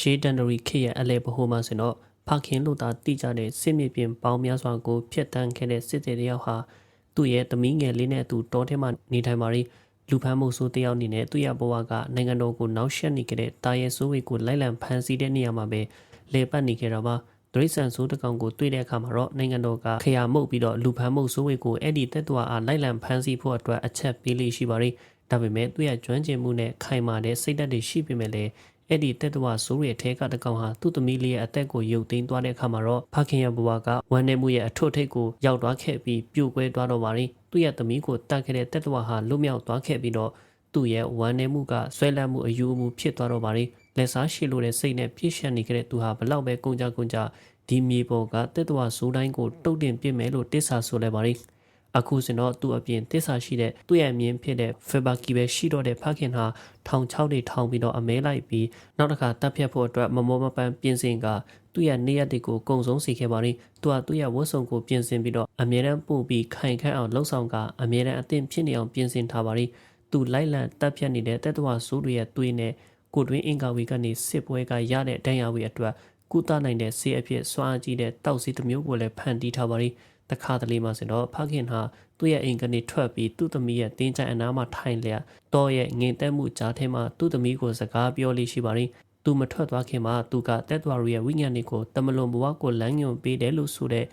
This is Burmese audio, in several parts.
ရှေးတန်ဒရီခေတ်ရဲ့အလဲဗဟိုမှာဆိုတော့ဖခင်လို့သာတိကြတဲ့စစ်မြေပြင်ပေါင်းများစွာကိုဖျက်ဆီးခဲ့တဲ့စစ်သည်တယောက်ဟာသူ့ရဲ့သမီးငယ်လေးနဲ့အတူတောထဲမှာနေထိုင်ပါရီလူဖမ်းမှုဆိုးတယောက်အနေနဲ့သူ့ရဲ့ဘဝကနိုင်ငံတော်ကိုနောက်ရှက်နေခဲ့တဲ့တာရဲဆိုးဝေကိုလိုက်လံဖမ်းဆီးတဲ့နေရာမှာပဲလေပတ်နေခဲ့တာပါဒရိษံဆိုးတကောင်ကိုတွေ့တဲ့အခါမှာတော့နိုင်ငံတော်ကခရာမှုတ်ပြီးတော့လူဖမ်းမှုဆိုးဝေကိုအဲ့ဒီတက်တော်အားလိုက်လံဖမ်းဆီးဖို့အတွက်အချက်ပေးလေးရှိပါရီဒါပေမဲ့သူ့ရဲ့ကျွမ်းကျင်မှုနဲ့ခိုင်မာတဲ့စိတ်ဓာတ်တွေရှိပေမဲ့လည်း အဲ့ဒီတက်တော်ဆိုးရဲ့ထဲကတကောင်ဟာသူ့သမီးလေးရဲ့အသက်ကိုရုပ်သိမ်းသွားတဲ့အခါမှာတော့ဖခင်ရဲ့ဘဝကဝမ်းနည်းမှုရဲ့အထွတ်ထိပ်ကိုရောက်သွားခဲ့ပြီးပြိုကွဲသွားတော့ပါရီသူ့ရဲ့သမီးကိုတတ်ခဲ့တဲ့တက်တော်ဟာလွတ်မြောက်သွားခဲ့ပြီးတော့သူ့ရဲ့ဝမ်းနည်းမှုကဆွဲလန်းမှုအယူအမှုဖြစ်သွားတော့ပါရီလက်စားရှိလို့တဲ့စိတ်နဲ့ပြည့်ရှက်နေကြတဲ့သူဟာဘလောက်ပဲကုန်ကြကုန်ကြဒီမြေပေါ်ကတက်တော်ဆိုးတိုင်းကိုတုတ်တင်ပြစ်မယ်လို့တစ္ဆာဆိုလဲပါရီ အခုစင်တော့သူ့အပြင်တစ္ဆာရှိတဲ့သူ့ရဲ့အမြင်ဖြစ်တဲ့ဖေဘာကီပဲရှိတော့တဲ့ဖခင်ဟာထောင်ချောက်တွေထောင်ပြီးတော့အမဲလိုက်ပြီးနောက်တစ်ခါတပ်ဖြတ်ဖို့အတွက်မမောမပန်းပြင်ဆင်ကသူ့ရဲ့နေရက်တွေကိုကုံဆုံးစီခဲ့ပါလိသူကသူ့ရဲ့ဝတ်စုံကိုပြင်ဆင်ပြီးတော့အမြဲတမ်းပို့ပြီးခိုင်ခန့်အောင်လှုပ်ဆောင်ကအမြဲတမ်းအသင့်ဖြစ်နေအောင်ပြင်ဆင်ထားပါလိသူလိုက်လံတပ်ဖြတ်နေတဲ့တက်တော်ဆိုးတွေရဲ့သွေးနဲ့ကိုတွင်းအင်္ဂါဝီကနေစစ်ပွဲကရတဲ့ဒဏ်ရာဝီအတွက်ကုသနိုင်တဲ့ဆေးအဖြစ်စွမ်းအားကြီးတဲ့တောက်စီတစ်မျိုးကိုလည်းဖန်တီးထားပါလိ တခါတလေမှဆိုတော့ဖခင်ဟာသူ့ရဲ့အိမ်ကနေထွက်ပြီးသူ့သမီးရဲ့တင်းချိုင်အနားမှာထိုင်လျက်တော့ရဲ့ငင်သက်မှုကြားထဲမှာသူ့သမီးကိုစကားပြောလေးရှိပါလိသူမထွက်သွားခင်မှာသူကတက်သွားရဲ့ဝိညာဉ်တွေကိုတမလွန်ဘဝကိုလမ်းညွှန်ပေးတယ်လို့ဆိုတဲ့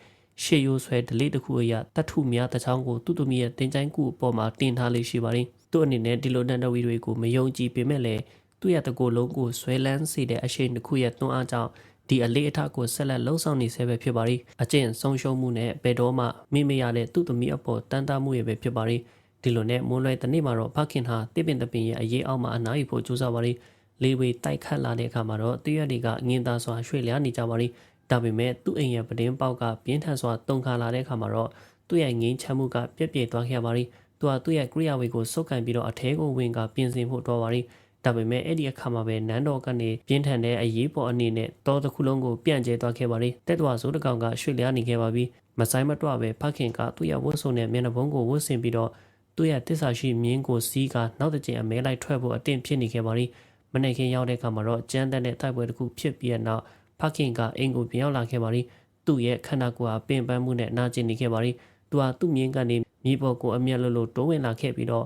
ရှေရိုးဆွဲဒလိတစ်ခုအရာတတ်ထုများတချောင်းကိုသူ့သမီးရဲ့တင်ချိုင်းကူအပေါ်မှာတင်ထားလေးရှိပါလိသူ့အနေနဲ့ဒီလိုတန်တဝီတွေကိုမယုံကြည်ပေမဲ့လည်းသူ့ရဲ့တကိုယ်လုံးကိုဆွဲလန်းစေတဲ့အရှိန်တစ်ခုရဲ့တွန်းအားကြောင့် ဒီအလေးအထကိုဆက်လက်လှုံ့ဆော်နေဆဲပဲဖြစ်ပါရီအကျင့်ဆုံးရှုံးမှုနဲ့ဘယ်တော့မှမိမရတဲ့သူ့သမီးအပေါ်တန်တားမှုရဲ့ပဲဖြစ်ပါရီဒီလိုနဲ့မွန်းလွဲတနေ့မှာတော့ဖခင်ဟာတစ်ပင်တပင်ရဲ့အရေးအောက်မှာအနားယူဖို့ကြိုးစားပါရီလေးဝေတိုက်ခတ်လာတဲ့အခါမှာတော့တရွက်တွေကငင်းသားစွာရွှေ့လျားနေကြပါရီဒါပေမဲ့သူ့အိမ်ရဲ့ပဒင်းပေါက်ကပြင်းထန်စွာတုန်ခါလာတဲ့အခါမှာတော့သူ့ရဲ့ငင်းချမ်းမှုကပြက်ပြဲသွားခဲ့ပါရီသူကသူ့ရဲ့ကရိယာဝေကိုစုပ်ကန်ပြီးတော့အထဲကိုဝင်ကပြင်ဆင်ဖို့တော့ပါရီ ဒါပေမဲ့အဲ့ဒီအခါမှာပဲနန်းတော်ကနေပြင်းထန်တဲ့အရေးပေါ်အနေနဲ့တောတစ်ခုလုံးကိုပြန့်ကျဲသွားခဲ့ပါလေတက်တော်ဆိုးတကောင်ကရွှေ့လျားနေခဲ့ပါပြီမဆိုင်မတွပဲဖခင်ကသူ့ရဲ့ဝတ်စုံနဲ့မျက်နှာဖုံးကိုဝတ်ဆင်ပြီးတော့သူ့ရဲ့တစ္ဆာရှိမြင်းကိုစီးကနောက်တစ်ကြိမ်အမဲလိုက်ထွက်ဖို့အတင်းဖြစ်နေခဲ့ပါလိမနေ့ကရောက်တဲ့အခါမှာတော့ကျန်းတဲ့တိုက်ပွဲတစ်ခုဖြစ်ပြီးတဲ့နောက်ဖခင်ကအိမ်ကိုပြန်ရောက်လာခဲ့ပါလိသူ့ရဲ့ခန္ဓာကိုယ်ဟာပင်ပန်းမှုနဲ့နာကျင်နေခဲ့ပါလိသူဟာသူ့မြင်းကနေမြေပေါ်ကိုအမျက်လို့လို့တိုးဝင်လာခဲ့ပြီးတော့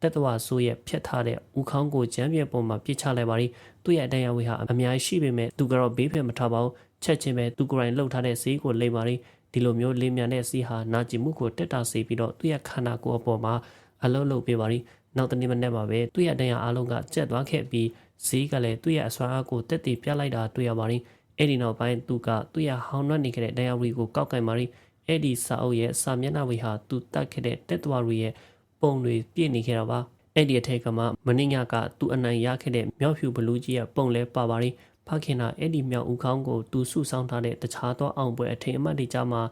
တက်တော်ဆိုးရဲ့ဖြတ်ထားတဲ့ဦးခေါင်းကိုကျမ်းပြေပေါ်မှာပြစ်ချလိုက်ပါလိသူ့ရဲ့အတန်ရဝေဟာအများကြီးရှိပေမဲ့သူကတော့ဘေးဖယ်မထားပါဘူးချက်ချင်းပဲသူကိုယ်တိုင်လှုပ်ထားတဲ့ဈေးကိုလိမ့်ပါလိဒီလိုမျိုးလေးမြန်တဲ့ဈေးဟာနာကျင်မှုကိုတက်တာစေပြီးတော့သူ့ရဲ့ခန္ဓာကိုယ်အပေါ်မှာအလုံးလုံးပေးပါလိနောက်တနေ့မနေ့မှာပဲသူ့ရဲ့အတန်ရအားလုံးကကျက်သွားခဲ့ပြီးဈေးကလည်းသူ့ရဲ့အစွမ်းအားကိုတက်တည်ပြလိုက်တာတွေ့ရပါလိအဲ့ဒီနောက်ပိုင်းသူကသူ့ရဲ့ဟောင်းနှက်နေခဲ့တဲ့ဒိုင်ယာရီကိုကောက်ကင်ပါလိအဲ့ဒီစာအုပ်ရဲ့စာမျက်နှာဝေဟာသူတတ်ခဲ့တဲ့တက်တော်ရီရဲ့ ပုံတွေပြည့်နေခဲ့တာပါအဲ့ဒီအထက်ကမှမင်းညကသူအနိုင်ရခဲ့တဲ့မြောက်ဖြူဘလူးကြီးရဲ့ပုံလဲပါပါရီဖခင်ကအဲ့ဒီမြောက်ဦးခေါင်းကိုသူစုဆောင်းထားတဲ့တခြားသောအောင်ပွဲအထင်အမှတ်တွေကြမှာ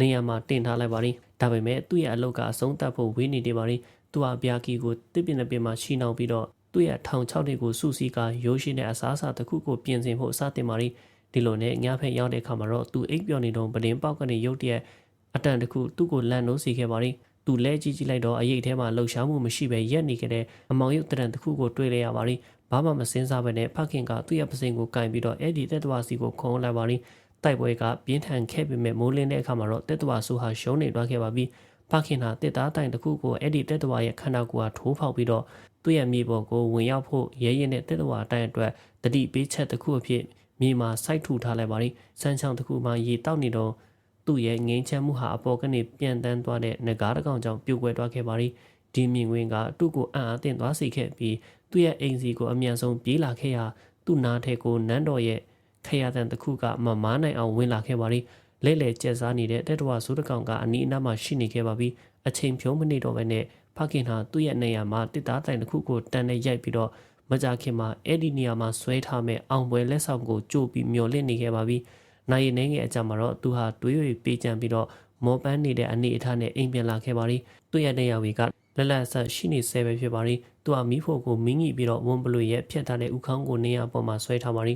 နေရာမှာတင်ထားလိုက်ပါရီဒါပေမဲ့သူ့ရဲ့အလုပ်ကအဆုံးသတ်ဖို့ဝေးနေတယ်ပါရီသူဟာဗျာကီကိုတစ်ပင်တစ်ပင်မှာရှီနှောင်ပြီးတော့သူ့ရဲ့ထောင်ချောက်တွေကိုစုစည်းကရိုးရှင်းတဲ့အစားအစာတစ်ခုကိုပြင်ဆင်ဖို့အစတင်ပါရီဒီလိုနဲ့ညဖက်ရောက်တဲ့အခါမှာတော့သူအိပ်ပျော်နေတော့ပဒင်းပေါက်ကနေရုတ်တရက်အတန်တခုသူ့ကိုလန့်လို့စီခဲ့ပါရီ သူလဲကြည့်ကြည့်လိုက်တော့အရေးထဲမှာလှုပ်ရှားမှုမရှိပဲရက်နေကြတဲ့အမောင်ရုပ်တရံတစ်ခုကိုတွေ့လိုက်ရပါလိဘာမှမစင်းစားပဲနဲ့ဖခင်ကသူ့ရဲ့ပစိန်ကိုကင်ပြီးတော့အဲ့ဒီတက်တဝါစီကိုခုံလိုက်ပါလိတိုက်ပွဲကပြင်းထန်ခဲ့ပေမဲ့မိုးလင်းတဲ့အခါမှာတော့တက်တဝါဆူဟာရှုံးနေသွားခဲ့ပါပြီဖခင်ဟာတစ်သားတိုင်တစ်ခုကိုအဲ့ဒီတက်တဝါရဲ့ခန္ဓာကိုယ်ဟာထိုးဖောက်ပြီးတော့သူ့ရဲ့မြေပေါ်ကိုဝင်ရောက်ဖို့ရဲရဲနဲ့တက်တဝါတိုင်အတွက်တတိပေးချက်တစ်ခုအဖြစ်မြေမှာစိုက်ထူထားလိုက်ပါလိစမ်းချောင်းတစ်ခုမှာရေတောက်နေတော့ သူ့ရဲ့ငိမ့်ချမ်းမှုဟာအပေါ်ကနေပြန်တန်းသွားတဲ့ငကားတစ်ကောင်ကြောင့်ပြုတ်ကွဲသွားခဲ့ပါရီဒီမြင်ကွင်းကသူ့ကိုအံ့အားသင့်သွားစေခဲ့ပြီးသူ့ရဲ့အိမ်စီကိုအမြန်ဆုံးပြေးလာခဲ့ရာသူ့နားထဲကိုနန်းတော်ရဲ့ခရတန်တစ်ခုကမမားနိုင်အောင်ဝင်လာခဲ့ပါရီလဲလဲကျက်စားနေတဲ့တက်တော်ဆိုးတကောင်ကအနီးအနားမှာရှိနေခဲ့ပါပြီအချိန်ဖြုံးမနေတော့ဘဲနဲ့ဖခင်ဟာသူ့ရဲ့နေရာမှာတစ်သားတိုင်တစ်ခုကိုတန်နဲ့ရိုက်ပြီးတော့မကြခင်မှာအဲ့ဒီနေရာမှာဆွဲထားမဲ့အောင်ပွဲလက်ဆောင်ကိုကြိုးပြီးမျောလင့်နေခဲ့ပါပြီ။ နိုင်ရည်နေငယ်အကြမှာတော့သူဟာတွေး၍ပေးကြံပြီးတော့မော်ပန်းနေတဲ့အနေအထားနဲ့အိမ်ပြန်လာခဲ့ပါရီသူ့ရဲ့နေရာဝေကလက်လက်ဆက်ရှိနေဆဲပဲဖြစ်ပါရီသူဟာမိဖို့ကိုမင်းကြီးပြီးတော့ဝန်ပလွေရဲ့ဖြတ်ထားတဲ့ဥခေါင်းကိုနေရာပေါ်မှာဆွဲထားပါရီ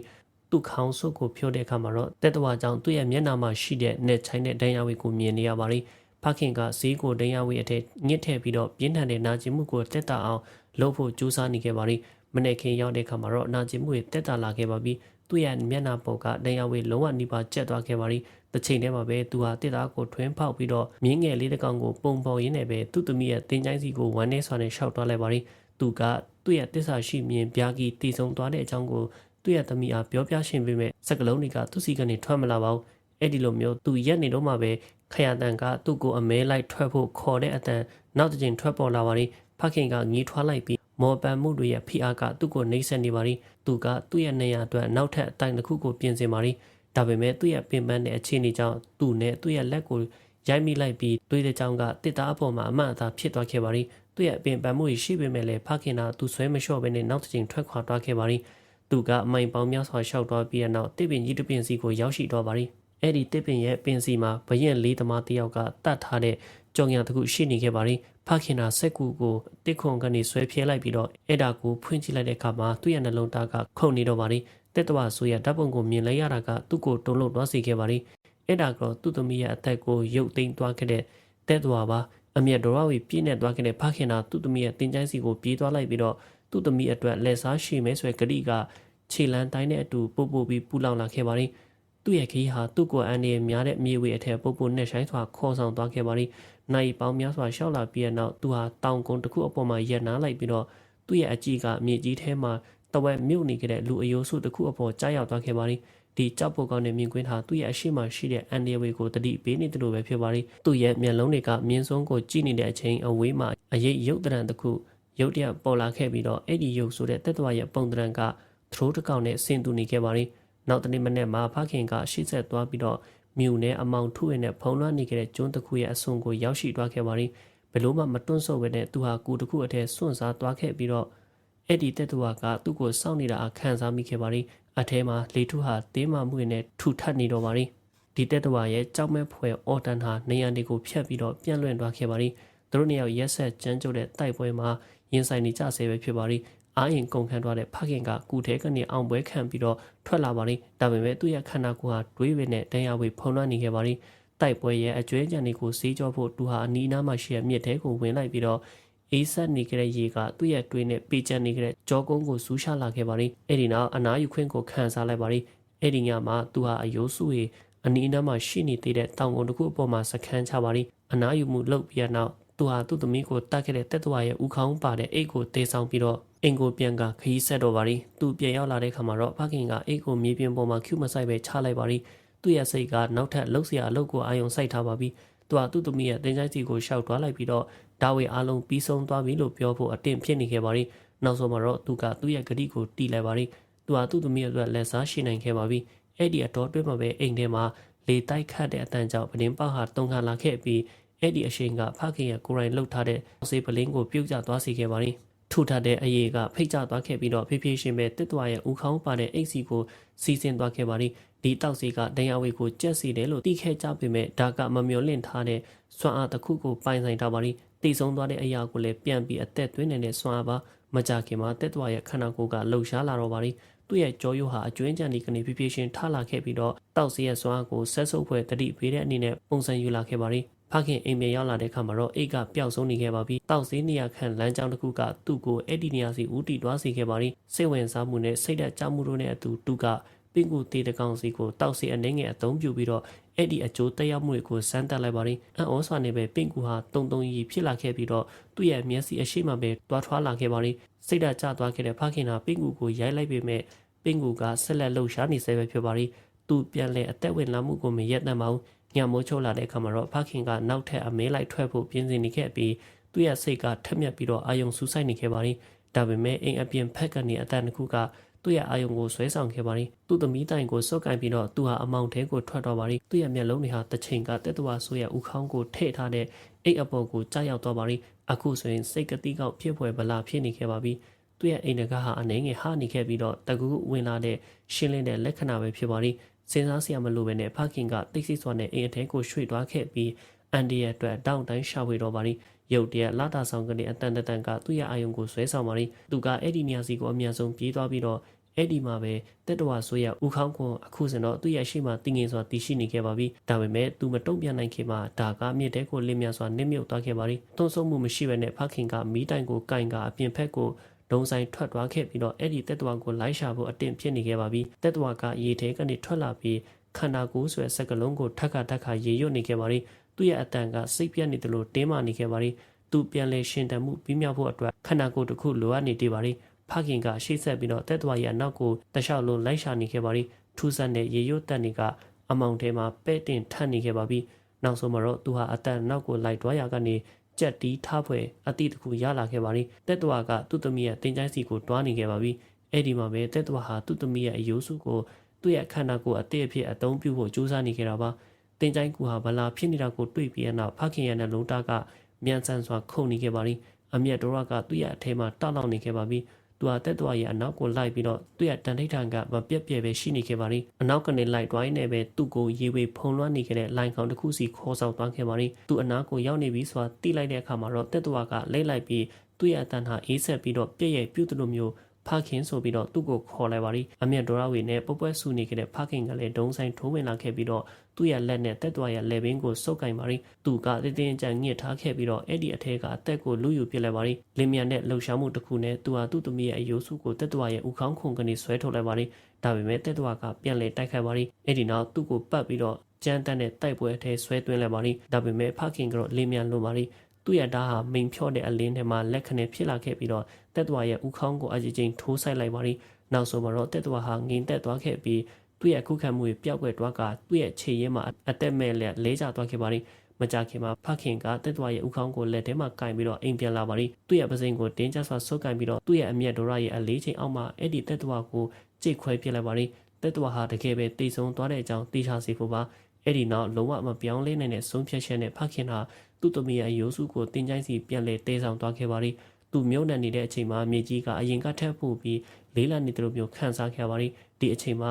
သူ့ခေါင်းဆုပ်ကိုဖြိုးတဲ့အခါမှာတော့တက်တော်ကြောင့်သူ့ရဲ့မျက်နှာမှာရှိတဲ့ net ချိုင်းတဲ့ဒဏ်ရာဝေကိုမြင်နေရပါရီဖခင်ကဈေးကိုဒဏ်ရာဝေအထက်ညစ်ထည့်ပြီးတော့ပြင်းထန်တဲ့နာကျင်မှုကိုတက်တာအောင်လုပ်ဖို့ကြိုးစားနေခဲ့ပါရီမနေ့ခင်ရောက်တဲ့အခါမှာတော့နာကျင်မှုတွေတက်တာလာခဲ့ပါပြီ သူ့ရဲ့မျက်နှာပေါ်ကတရားဝေလုံးဝနှိပါကျက်သွားခဲ့ပါရီတစ်ချိန်တည်းမှာပဲသူဟာတစ်သားကိုထွင်းဖောက်ပြီးတော့မြင်းငယ်လေးတစ်ကောင်ကိုပုံပေါ်ရင်းနဲ့ပဲသူ့သမီးရဲ့တင်ချိုင်းစီကိုဝမ်းနေစွာနဲ့ရှောက်သွားလိုက်ပါရီသူကသူ့ရဲ့တစ္ဆာရှိမြင်ပြားကြီးတည်ဆုံသွားတဲ့အကြောင်းကိုသူ့ရဲ့သမီးအားပြောပြရှင်းပေးမဲ့စကလုံးတွေကသူ့စီကနေထွက်မလာပါဘူးအဲ့ဒီလိုမျိုးသူရက်နေတော့မှပဲခရတန်ကသူ့ကိုအမဲလိုက်ထွက်ဖို့ခေါ်တဲ့အတန်နောက်တစ်ချိန်ထွက်ပေါ်လာပါရီဖခင်ကငီးထွားလိုက်ပြီး မော်ပန်မှုတွေရဲ့ဖိအားကသူ့ကိုနှိမ့်ဆက်နေပါရီသူကသူ့ရဲ့နေရာအတွက်နောက်ထပ်အတိုင်းတစ်ခုကိုပြင်ဆင်ပါရီဒါပေမဲ့သူ့ရဲ့ပင်ပန်းတဲ့အခြေအနေကြောင့်သူ့နဲ့သူ့ရဲ့လက်ကိုရိုက်မိလိုက်ပြီးတွေးတဲ့ကြောင်ကတစ်သားအပေါ်မှာအမှန်အသားဖြစ်သွားခဲ့ပါရီသူ့ရဲ့အပင်ပန်းမှုရှိပေမဲ့လည်းဖခင်ကသူ့ဆွဲမလျှော့ဘဲနဲ့နောက်တစ်ချိန်ထွက်ခွာသွားခဲ့ပါရီသူကအမိုင်ပေါင်းများစွာရှောက်သွားပြီးတဲ့နောက်တစ်ပင်ကြီးတစ်ပင်စီကိုရောက်ရှိတော့ပါရီအဲ့ဒီတစ်ပင်ရဲ့ပင်စီမှာဘရင်လေးသမားတယောက်ကတတ်ထားတဲ့ကြောင်ရံတစ်ခုရှိနေခဲ့ပါရီ ဖခင်နာစက်ကူကိုတစ်ခွန်ကနေဆွဲဖြဲလိုက်ပြီးတော့အဲ့ဒါကိုဖွင့်ကြည့်လိုက်တဲ့အခါမှာသူ့ရဲ့နှလုံးသားကခုန်နေတော့ပါရီတက်တဝဆိုရဓာတ်ပုံကိုမြင်လိုက်ရတာကသူ့ကိုတုံ့လို့သွားစေခဲ့ပါရီအဲ့ဒါကတော့သူ့သမီးရဲ့အသက်ကိုရုပ်သိမ်းသွားခဲ့တဲ့တက်တဝပါအမျက်တော်ဝီပြည့်နေသွားခဲ့တဲ့ဖခင်နာသူ့သမီးရဲ့တင်ချိုင်းစီကိုပြေးသွားလိုက်ပြီးတော့သူ့သမီးအတွက်လက်စားရှိမဲဆွဲဂရိကခြေလန်းတိုင်းတဲ့အတူပို့ပို့ပြီးပူလောင်လာခဲ့ပါရီသူ့ရဲ့ခီးဟာသူ့ကိုအန်ဒီရဲ့များတဲ့မြေဝေအထက်ပုတ်ပုတ်နဲ့ဆိုင်စွာခေါ်ဆောင်သွားခဲ့ပါရီ နိုင်ပေါင်းများစွာရှောက်လာပြီးတဲ့နောက်သူဟာတောင်ကုန်းတစ်ခုအပေါ်မှာရက်နားလိုက်ပြီးတော့သူ့ရဲ့အကြည့်ကမြေကြီးထဲမှာတဝက်မြုပ်နေခဲ့တဲ့လူအယိုးစုတစ်ခုအပေါ်ကြားရောက်သွားခဲ့ပါရီဒီကြောက်ပုတ်ကောင်းနဲ့မြင်ကွင်းထားသူ့ရဲ့အရှိမရှိတဲ့အန်ဒီဝေကိုတတိပေးနေတယ်လို့ပဲဖြစ်ပါရီသူ့ရဲ့မျက်လုံးတွေကမြင်းစုံးကိုကြည့်နေတဲ့အချိန်အဝေးမှာအရေးရုပ်တရံတစ်ခုရုပ်တရက်ပေါ်လာခဲ့ပြီးတော့အဲ့ဒီရုပ်ဆိုတဲ့တက်တဝရဲ့ပုံတရံကသရိုးတစ်ကောင်နဲ့ဆင်တူနေခဲ့ပါရီနောက်တနေ့မနေ့မှာဖခင်ကရှေ့ဆက်သွားပြီးတော့ မြူနဲ့အမောင်ထုရနဲ့ဖုံလွှမ်းနေခဲ့တဲ့ကျွန်းတစ်ခုရဲ့အဆွန်ကိုရောက်ရှိသွားခဲ့ပါရီဘလို့မှမတွန့်ဆုတ်ပဲနဲ့သူဟာကူတစ်ခုအထက်စွန့်စားသွားခဲ့ပြီးတော့အဲ့ဒီတက်သူကသူ့ကိုစောင့်နေတာအခံစားမိခဲ့ပါရီအထဲမှာလေထုဟာတင်းမာမှုနဲ့ထူထပ်နေတော့ပါရီဒီတက်သူရဲ့ကြောက်မဲ့ဖွယ်အော်တန်ဟာနေရန်တွေကိုဖျက်ပြီးတော့ပြန့်လွင့်သွားခဲ့ပါရီသူတို့နှစ်ယောက်ရက်ဆက်ကြမ်းကြုတ်တဲ့တိုက်ပွဲမှာရင်ဆိုင်နေကြဆဲပဲဖြစ်ပါရီ အာရင်ကုန်ခန်းသွားတဲ့ဖခင်ကကုထဲကနေအောင်ပွဲခံပြီးတော့ထွက်လာပါလိဒါပေမဲ့သူ့ရဲ့ခန္ဓာကိုယ်ဟာတွေးဝေနဲ့တန်ရဝေဖုံးလွှမ်းနေခဲ့ပါလိတိုက်ပွဲရဲ့အကျွဲကြံတွေကိုစီးကြောဖို့သူဟာအနီးနားမှာရှိတဲ့မြစ်ထဲကိုဝင်လိုက်ပြီးတော့အေးဆက်နေကြတဲ့ရေကသူ့ရဲ့တွေးနဲ့ပေချန်နေကြတဲ့ကြောကုန်းကိုစူးရှလာခဲ့ပါလိအဲ့ဒီနောက်အနာယူခွင့်ကိုခံစားလိုက်ပါလိအဲ့ဒီညမှာသူဟာအယိုးစုရေအနီးနားမှာရှိနေသေးတဲ့တောင်ကုန်းတစ်ခုအပေါ်မှာစခန်းချပါလိအနာယူမှုလုပ်ပြီးနောက်သူဟာသူ့သမီးကိုတတ်ခဲ့တဲ့တက်သွားရဲ့ဥခေါင်းပါတဲ့အိတ်ကိုတေးဆောင်ပြီးတော့ အိမ်ကိုပြန်ကခရီးဆက်တော့ပါရီသူပြန်ရောက်လာတဲ့ခါမှာတော့ဖခင်ကအိတ်ကိုမြေပြင်ပေါ်မှာကျူမဆိုင်ပဲချလိုက်ပါရီသူ့ရဲ့စိတ်ကနောက်ထပ်လှုပ်ရှားအလုပ်ကိုအာရုံစိုက်ထားပါပြီသူကသူ့သမီးရဲ့တင်ကြိုက်စီကိုရှောက်သွားလိုက်ပြီးတော့ဒါဝေအားလုံးပြီးဆုံးသွားပြီလို့ပြောဖို့အတင်ဖြစ်နေခဲ့ပါရီနောက်ဆုံးမှာတော့သူကသူ့ရဲ့ဂတိကိုတီးလိုက်ပါရီသူကသူ့သမီးအတွက်လက်စားရှိနိုင်ခဲ့ပါပြီအဲ့ဒီအတော်တွေ့မှာပဲအိမ်ထဲမှာလေတိုက်ခတ်တဲ့အတန်ကြောင့်ပရင်ပဟာတုံခါလာခဲ့ပြီးအဲ့ဒီအရှိန်ကဖခင်ရဲ့ကိုယ်တိုင်လှုပ်ထားတဲ့စေပလင်းကိုပြုတ်ကျသွားစေခဲ့ပါရီ။ ထူထပ်တဲ့အရေးကဖိတ်ကျသွားခဲ့ပြီးတော့ဖြည်းဖြည်းချင်းပဲတစ်သွားရဲ့ဥခေါင်းပါတဲ့အိတ်စီကိုစီစဉ်သွားခဲ့ပါလိဒီတောက်စီကဒဏ်ရာဝေကိုကြက်စီတယ်လို့သိခဲ့ကြပေမဲ့ဒါကမမျော်လင့်ထားတဲ့စွမ်းအားတစ်ခုကိုပိုင်ဆိုင်ထားပါလိတည်ဆုံးသွားတဲ့အရာကိုလည်းပြန်ပြီးအသက်သွင်းနေတဲ့စွမ်းအားပါမကြခင်မှာတက်သွားရဲ့ခန္ဓာကိုယ်ကလှုပ်ရှားလာတော့ပါလိသူ့ရဲ့ကြောရိုးဟာအကျွင်းကြံဒီကနေဖြည်းဖြည်းချင်းထလာခဲ့ပြီးတော့တောက်စီရဲ့စွမ်းအားကိုဆက်ဆုပ်ဖွဲ့တတိပေးတဲ့အနေနဲ့ပုံစံယူလာခဲ့ပါလိ ဖခင်အိမ်ပြန်ရောက်လာတဲ့အခါမှာတော့အိတ်ကပျောက်ဆုံးနေခဲ့ပါပြီ။တောက်စင်းနေရခန့်လမ်းကြောင်းတစ်ခုကသူ့ကိုအဲ့ဒီနေရာစီဦးတည်သွားစေခဲ့ပါလိ။စိတ်ဝင်စားမှုနဲ့စိတ်ဓာတ်ကြောက်မှုတို့နဲ့အတူသူကပင်ကူတေတကောင်စီကိုတောက်စီအနေငယ်အသုံးပြုပြီးတော့အဲ့ဒီအကျိုးတက်ရောက်မှုကိုစမ်းသပ်လိုက်ပါလိ။အံ့ဩစွာနဲ့ပဲပင်ကူဟာတုံတုံရီဖြစ်လာခဲ့ပြီးတော့သူ့ရဲ့မျက်စိအရှိမပဲတွားထွားလာခဲ့ပါလိ။စိတ်ဓာတ်ကျသွားခဲ့တဲ့ဖခင်ဟာပင်ကူကိုရိုက်လိုက်ပေမဲ့ပင်ကူကဆက်လက်လှုပ်ရှားနေဆဲပဲဖြစ်ပါလိ။သူပြန်လဲအသက်ဝင်လာမှုကိုမရက်တမ်းပါဘူး ညမိုးချုပ်လာတဲ့အခါမှာတော့ဖခင်ကနောက်ထပ်အမဲလိုက်ထွက်ဖို့ပြင်ဆင်နေခဲ့ပြီးသူ့ရဲ့စိတ်ကထက်မြက်ပြီးတော့အာယုံစူးစိုက်နေခဲ့ပါလိဒါပေမဲ့အိမ်အပြင်ဖက်ကနေအတန်တစ်ခုကသူ့ရဲ့အာယုံကိုဆွဲဆောင်ခဲ့ပါလိသူ့သမီးတိုင်ကိုစော့ကန်ပြီးတော့သူဟာအမောင်ထဲကိုထွက်တော့ပါလိသူ့ရဲ့မျက်လုံးတွေဟာတစ်ချိန်ကတက်တဝါဆိုးရဲ့ဥခေါင်းကိုထဲ့ထားတဲ့အိတ်အပေါ်ကိုကြားရောက်တော့ပါလိအခုဆိုရင်စိတ်ကတိကောက်ဖြစ်ဖွယ်ဗလာဖြစ်နေခဲ့ပါပြီသူ့ရဲ့အိမ်တကားဟာအနေငယ်ဟာနေခဲ့ပြီးတော့တကူဝင်လာတဲ့ရှင်းလင်းတဲ့လက္ခဏာပဲဖြစ်ပါလိ စဉ်းစားစရာမလိုပဲနဲ့ဖခင်ကတိတ်ဆိတ်စွာနဲ့အိမ်အထဲကိုရွှေ့သွားခဲ့ပြီးအန်ဒီရဲ့အတွက်တောင်းတိုင်းရှာဖွေတော့ပါလိရုတ်တရက်လာတာဆောင်ကနေအတန်တန်ကသူ့ရဲ့အာယုံကိုဆွဲဆောင်ပါလိသူကအဲ့ဒီနေရာစီကိုအမြန်ဆုံးပြေးသွားပြီးတော့အဲ့ဒီမှာပဲတက်တော်ဝါဆိုရဥခေါင်းကွန်အခုစင်တော့သူ့ရဲ့ရှိမှတင်းငင်စွာတည်ရှိနေခဲ့ပါပြီဒါပေမဲ့သူမတုံ့ပြန်နိုင်ခင်မှာဒါကမြစ်တဲကိုလင်းမြစွာနစ်မြုပ်သွားခဲ့ပါလိသွန်းဆုံးမှုမရှိဘဲနဲ့ဖခင်ကမီးတိုင်ကိုကင်ကအပြင်ဖက်ကို ဒုံဆိုင်ထွက်သွားခဲ့ပြီးတော့အဲ့ဒီတက်တဝါကိုလိုက်ရှာဖို့အတင်ဖြစ်နေခဲ့ပါပြီတက်တဝါကရေထဲကနေထွက်လာပြီးခန္ဓာကိုယ်ဆိုတဲ့စက်ကလုံးကိုထက်ခါထက်ခါရေရွတ်နေခဲ့ပါလိသူ့ရဲ့အတန်ကစိတ်ပြတ်နေတယ်လို့တင်းမာနေခဲ့ပါလိသူပြန်လဲရှင်တန်မှုပြီးမြောက်ဖို့အတွက်ခန္ဓာကိုယ်တစ်ခုလိုအပ်နေသေးပါလိဖခင်ကရှေ့ဆက်ပြီးတော့တက်တဝါရဲ့အနောက်ကိုတခြားလုံးလိုက်ရှာနေခဲ့ပါလိထူးဆန်းတဲ့ရေရွတ်တက်နေကအမောင်ထဲမှာပဲ့တင်ထပ်နေခဲ့ပါပြီနောက်ဆုံးမှာတော့သူဟာအတန်နောက်ကိုလိုက်သွားရကနေ ကြက်တီးထားဖွယ်အတိတ်တစ်ခုရလာခဲ့ပါလိတက်တဝါကသူ့သမီးရဲ့တင်ချိုင်းစီကိုတွားနေခဲ့ပါပြီအဲ့ဒီမှာပဲတက်တဝါဟာသူ့သမီးရဲ့အယိုးစုကိုသူ့ရဲ့ခန္ဓာကိုယ်အသေးအဖြစ်အသုံးပြုဖို့ကြိုးစားနေခဲ့တာပါတင်ချိုင်းကူဟာဗလာဖြစ်နေတာကိုတွေ့ပြီးတဲ့နောက်ဖခင်ရဲ့နှလုံးသားကမြန်ဆန်စွာခုန်နေခဲ့ပါလိအမျက်တော်ရကသူ့ရဲ့အထဲမှာတောက်လောင်နေခဲ့ပါပြီ သူဟာတက်တော်ရဲ့အနောက်ကိုလိုက်ပြီးတော့သူ့ရဲ့တန်ထိတ်ထန်ကမပြက်ပြဲပဲရှိနေခဲ့ပါလိအနောက်ကနေလိုက်တွိုင်းနေပဲသူ့ကိုရေဝေဖုံလွှမ်းနေခဲ့တဲ့လိုင်ကောင်တစ်ခုစီခေါ်ဆောင်သွားခဲ့ပါလိသူအနာကိုရောက်နေပြီဆိုတာတိလိုက်တဲ့အခါမှာတော့တက်တော်ကလိမ့်လိုက်ပြီးသူ့ရဲ့အတန်ဟာအေးဆက်ပြီးတော့ပြည့်ရဲ့ပြုတ်တယ်လို့မျိုးဖခင်ဆိုပြီးတော့သူ့ကိုခေါ်လိုက်ပါလိအမျက်ဒေါရဝေနဲ့ပပွက်ဆူနေခဲ့တဲ့ဖခင်ကလည်းဒုံဆိုင်ထိုးဝင်လာခဲ့ပြီးတော့ သူ့ရဲ့လက်နဲ့တက်သွားရဲ့လက်ဘင်းကိုစုပ်ကင်ပါလိသူကတင်းတင်းကြပ်ညှစ်ထားခဲ့ပြီးတော့အဲ့ဒီအထက်ကအသက်ကိုလူယူပစ်လိုက်ပါလိလင်မြန်တဲ့လှုပ်ရှားမှုတစ်ခုနဲ့သူဟာသူ့သမီးရဲ့အယိုးစုကိုတက်သွားရဲ့ဥခေါင်းခုန်ကနေဆွဲထုတ်လိုက်ပါလိဒါပေမဲ့တက်သွားကပြန်လဲတိုက်ခိုက်ပါလိအဲ့ဒီနောက်သူ့ကိုပတ်ပြီးတော့ကြမ်းတမ်းတဲ့တိုက်ပွဲအထဲဆွဲသွင်းလိုက်ပါလိဒါပေမဲ့ဖခင်ကတော့လင်မြန်လိုပါလိသူ့ရဲ့ဓာတ်ဟာမိန်ဖြော့တဲ့အလင်းထဲမှာလက်ခနဲ့ဖြစ်လာခဲ့ပြီးတော့တက်သွားရဲ့ဥခေါင်းကိုအကြီးချင်းထိုးဆိုင်လိုက်ပါလိနောက်ဆုံးမှာတော့တက်သွားဟာငိန်တက်သွားခဲ့ပြီး သူ့ရဲ့ခုခံမှုတွေပျောက်ကွယ်သွားကသူ့ရဲ့ခြေရင်းမှာအသက်မဲ့လက်လဲကျသွားခဲ့ပါလိမကြခင်မှာဖခင်ကတက်သွားရဲ့ဥခေါင်းကိုလက်ထဲမှာကင်ပြီးတော့အိမ်ပြန်လာပါလိသူ့ရဲ့ပစိန်ကိုတင်းကျပ်စွာဆုပ်ကင်ပြီးတော့သူ့ရဲ့အမျက်ဒေါရရဲ့အလေးချိန်အောက်မှာအဲ့ဒီတက်သွားကိုကြိတ်ခွဲပြစ်လိုက်ပါလိတက်သွားဟာတကယ်ပဲတိတ်ဆုံးသွားတဲ့အကြောင်းသိချစေဖို့ပါအဲ့ဒီနောက်လုံးဝမပြောင်းလဲနိုင်တဲ့ဆုံးဖြတ်ချက်နဲ့ဖခင်ဟာသူ့သမီးရဲ့အယိုးစုကိုတင်ချိုင်းစီပြန်လဲတဲဆောင်သွားခဲ့ပါလိသူမြုံနှံနေတဲ့အချိန်မှာမြေကြီးကအရင်ကထက်ဖို့ပြီးလေးလံနေတယ်လို့မျိုးခန်းစားခဲ့ပါလိဒီအချိန်မှာ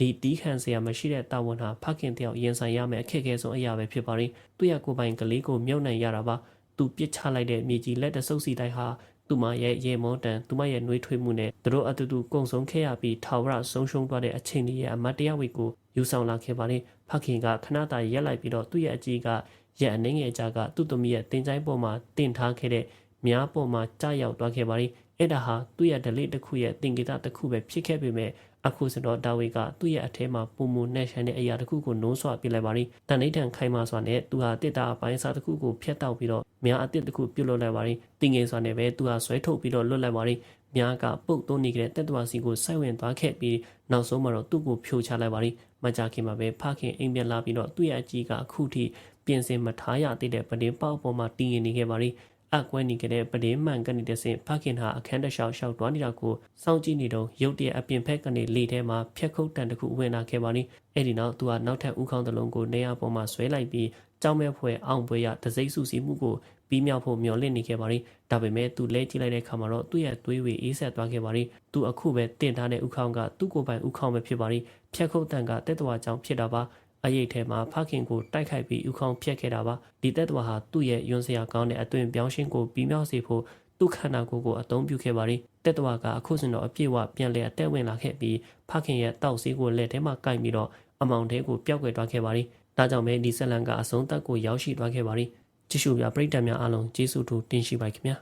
ဒီတီးခန့်စရာမရှိတဲ့တာဝန်ဟာဖခင်တယောက်ရင်ဆိုင်ရမယ့်အခက်အခဲဆုံးအရာပဲဖြစ်ပါလိသူ့ရဲ့ကိုယ်ပိုင်ကလေးကိုမြုံနှံရတာပါသူပြစ်ချလိုက်တဲ့မြေကြီးလက်တဆုပ်စီတိုင်းဟာသူမရဲ့ရေမောတန်သူမရဲ့နှွေးထွေးမှုနဲ့သူတို့အတူတူကုံဆုံးခဲ့ရပြီးထာဝရဆုံးရှုံးသွားတဲ့အချိန်ကြီးရဲ့အမတ်တရားဝေကိုယူဆောင်လာခဲ့ပါလိဖခင်ကခဏတာရက်လိုက်ပြီးတော့သူ့ရဲ့အကြီးကရဲ့အနေငယ်ကြကသူ့သမီးရဲ့တင်ချိုင်းပေါ်မှာတင်ထားခဲ့တဲ့များပေါ်မှာကြာရောက်သွားခဲ့ပါလိအဲ့ဒါဟာသူ့ရဲ့ delete တစ်ခုရဲ့သင်္ကေတတစ်ခုပဲဖြစ်ခဲ့ပေမဲ့ အခုစတော့ဒါဝေကသူ့ရဲ့အထဲမှာပုံမနဲ့ရှန်တဲ့အရာတစ်ခုကိုနိုးဆွပြလိုက်ပါလိတန်ဋိဌံခိုင်မာစွာနဲ့သူဟာတစ်တာအပိုင်းစားတစ်ခုကိုဖျက်တောက်ပြီးတော့များအတစ်တစ်ခုပြုတ်လွတ်လိုက်ပါလိတင်ငယ်စွာနဲ့ပဲသူဟာဆွဲထုတ်ပြီးတော့လွတ်လိုက်ပါလိများကပုတ်သွင်းနေကြတဲ့တက်တော်စီကိုစိုက်ဝင်သွားခဲ့ပြီးနောက်ဆုံးမှာတော့သူ့ကိုဖြိုချလိုက်ပါလိမကြခင်မှာပဲဖခင်အိမ်ပြန်လာပြီးတော့သူ့ရဲ့အကြီးကအခုထိပြင်ဆင်မထားရသေးတဲ့ပဒင်းပေါက်ပေါ်မှာတည်ငြိမ်နေခဲ့ပါလိ အကွဲနေကြတဲ့ပဒင်းမှန်ကနေတဲ့ဆင်ဖခင်ဟာအခန်းတစ်လျှောက်လျှောက်တွားနေတာကိုစောင့်ကြည့်နေတော့ရုတ်တရက်အပြင်ဖက်ကနေလေထဲမှာဖြက်ခုတ်တန်တစ်ခုဝင်လာခဲ့ပါလိအဲ့ဒီနောက်သူကနောက်ထပ်ဥခေါင်းတစ်လုံးကိုနေရာပေါ်မှာဆွဲလိုက်ပြီးကြောင်မဲ့ဖွဲအောင်ပွဲရတစိမ့်စုစီမှုကိုပြီးမြောက်ဖို့မျှော်လင့်နေခဲ့ပါလိဒါပေမဲ့သူလဲကြည့်လိုက်တဲ့အခါမှာတော့သူ့ရဲ့သွေးဝေအေးဆက်သွားခဲ့ပါလိသူအခုပဲတင်ထားတဲ့ဥခေါင်းကသူ့ကိုယ်ပိုင်ဥခေါင်းပဲဖြစ်ပါလိဖြက်ခုတ်တန်ကတက်တော်ကြောင့်ဖြစ်တာပါ အရေးထဲမှာဖခင်ကိုတိုက်ခိုက်ပြီးဥခေါင်းဖြတ်ခဲ့တာပါဒီတက်တော်ဟာသူ့ရဲ့ယွန်းစရာကောင်းတဲ့အသွင်ပြောင်းရှင်းကိုပြီးမြောက်စေဖို့သူ့ခန္ဓာကိုယ်ကိုအသုံးပြုခဲ့ပါလိတက်တော်ကအခုစင်တော့အပြည့်အဝပြန်လဲအတက်ဝင်လာခဲ့ပြီးဖခင်ရဲ့တောက်စီးကိုလက်ထဲမှာကင်ပြီးတော့အမောင်တဲကိုပျောက်ကွယ်သွားခဲ့ပါလိဒါကြောင့်ပဲဒီဆက်လန်ကအဆုံးသက်ကိုရောက်ရှိသွားခဲ့ပါလိကြည့်ရှုပြပရိသတ်များအားလုံးကျေးဇူးတူတင်ရှိပါခင်ဗျာ